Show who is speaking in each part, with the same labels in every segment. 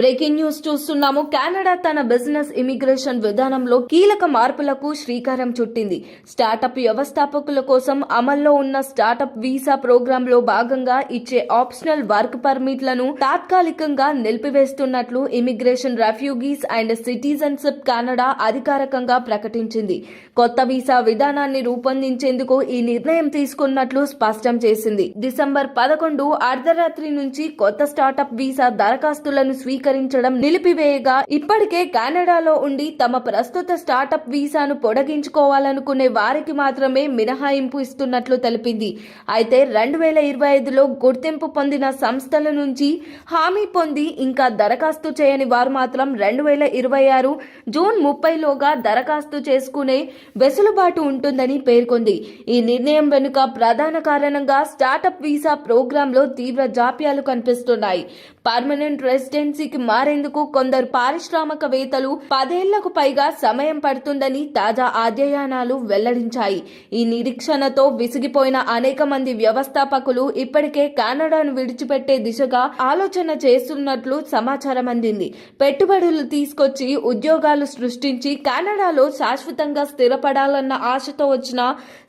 Speaker 1: Breaking news చూస్తున్నాము. Canada తన business immigration విధానంలో కీలక మార్పులకు శ్రీకారం చుట్టింది. స్టార్టప్ వ్యవస్థాపకుల కోసం అమల్లో ఉన్న స్టార్టప్ వీసా ప్రోగ్రామ్లో భాగంగా ఇచ్చే ఆప్షనల్ వర్క్ పర్మిట్లను తాత్కాలికంగా నిలిపివేస్తున్నట్లు immigration refugees and citizenship Canada అధికారికంగా ప్రకటించింది. కొత్త వీసా విధానాన్ని రూపొందించేందుకు ఈ నిర్ణయం తీసుకున్నట్లు స్పష్టం చేసింది. డిసెంబర్ పదకొండు అర్ధరాత్రి నుంచి కొత్త స్టార్టప్ వీసా దరఖాస్తులను స్వీకరించడం నిలిపివేయగా ఇప్పటికే కెనడాలో ఉండి తమ ప్రస్తుత స్టార్టప్ వీసాను పొడగించుకోవాలనుకునే వారికి మాత్రమే మినహాయింపు ఇస్తున్నట్లు తెలిపింది. అయితే రెండు వేల ఇరవై ఐదులో గుర్తింపు పొందిన సంస్థల నుంచి హామీ పొంది ఇంకా దరఖాస్తు చేయని వారు మాత్రం రెండు వేల ఇరవై ఆరు జూన్ ముప్పైలోగా దరఖాస్తు చేసుకునే వెసులుబాటు ఉంటుందని పేర్కొంది. ఈ నిర్ణయం వెనుక ప్రధాన కారణంగా స్టార్టప్ వీసా ప్రోగ్రాంలో తీవ్ర జాప్యాలు కనిపిస్తున్నాయి. పర్మనెంట్ రెసిడెన్సీకి మారేందుకు కొందరు పారిశ్రామికవేత్తలు పదేళ్ళకు పైగా సమయం పడుతుందని తాజా అధ్యయనాలు వెల్లడించాయి. ఈ నిరీక్షణతో విసిగిపోయిన అనేక మంది వ్యవస్థాపకులు ఇప్పటికే కెనడాను విడిచిపెట్టే దిశగా ఆలోచన చేస్తున్నట్లు సమాచారం అందింది పెట్టుబడులు తీసుకొచ్చి ఉద్యోగాలు సృష్టించి కెనడాలో శాశ్వతంగా స్థిరపడాలన్న ఆశతో వచ్చిన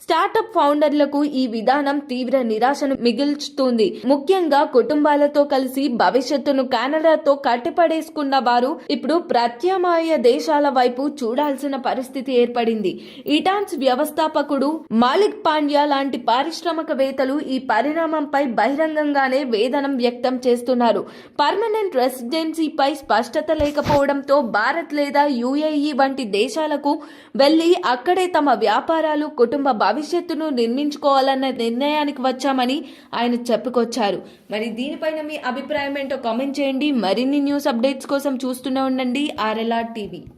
Speaker 1: స్టార్టప్ ఫౌండర్లకు ఈ విధానం తీవ్ర నిరాశను మిగిల్చుతుంది. ముఖ్యంగా కుటుంబాలతో కలిసి భవిష్యత్తును కెనడాతో కట్టిపడేసుకున్న వారు ఇప్పుడు ప్రత్యామ్నాయ దేశాల వైపు చూడాల్సిన పరిస్థితి ఏర్పడింది. ఇటాన్స్ వ్యవస్థాపకుడు మాలిక్ పాండ్యా లాంటి పారిశ్రామికవేత్తలు ఈ పరిణామంపై బహిరంగంగానే వేదనం వ్యక్తం చేస్తున్నారు. పర్మనెంట్ రెసిడెన్సీపై స్పష్టత లేకపోవడంతో భారత్ లేదా యుఏఈ వంటి దేశాలకు వెళ్ళి అక్కడే తమ వ్యాపారాలు కుటుంబ భవిష్యత్తును నిర్మించుకోవాలన్న నిర్ణయానికి వచ్చామని ఆయన చెప్పుకొచ్చారు. మరి దీనిపైన మీ అభిప్రాయం ఏంటో కామెంట్ చేయండి. మరిన్ని న్యూస్ అప్డేట్స్ కోసం చూస్తూనే ఉండండి. RLR TV.